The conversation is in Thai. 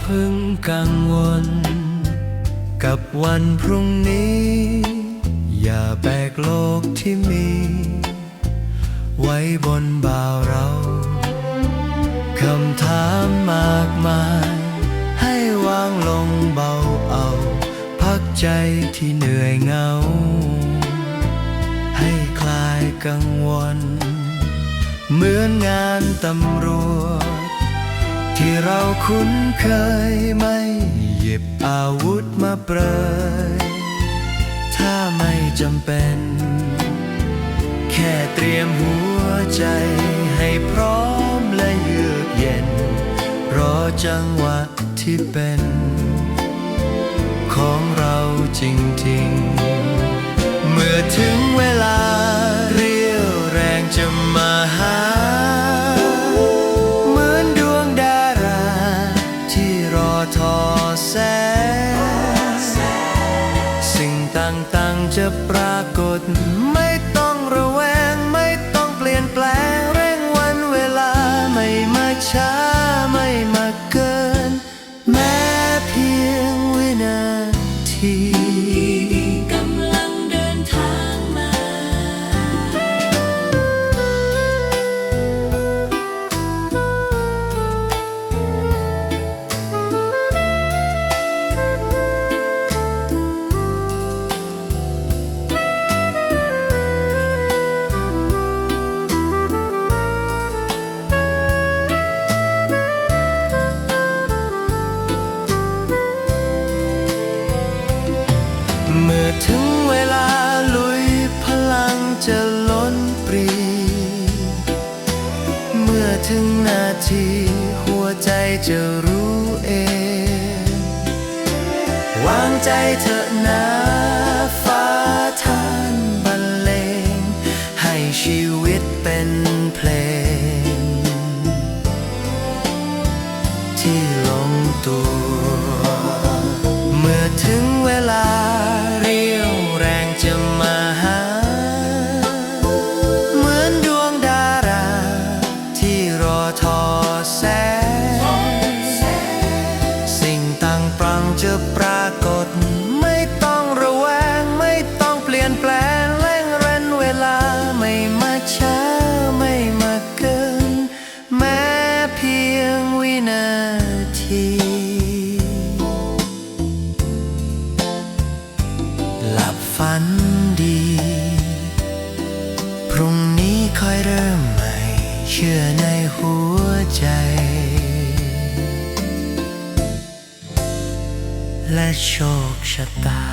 เพึ่งกังวล กับวันพรุ่งนี้ อย่าแบกโลกที่มี ไว้บนบ่าเราคำถามมากมาย ให้วางลงเบาเอา พักใจที่เหนื่อยเหงา ให้คลายกังวล เหมือนงานตำรวจ ที่เราคุ้นเคยไม่หยิบอาวุธมาเปรยถ้าไม่จำเป็น แค่เตรียมหัวใจให้พร้อมและเยือกเย็น รอจังหวะที่เป็น ของเราจริงๆ เมื่อถึง ต่างๆจะปรากฏ ไม่ต้องระแวง ไม่ต้องเปลี่ยนแปลง เร่งวันเวลาไม่มาช้าไม่มาเกิน แม้เพียงวินาที ถึงเวลาลุยพลังจะล้นปรี เมื่อถึงนาทีหัวใจจะรู้เอง วางใจเถอะนะฟ้าท่านบรรเลง ให้ชีวิตเป็นเพลง ที่ลงตัว พรุ่งนี้ค่อยเริ่มใหม่ เชื่อในหัวใจ และโชคชะตา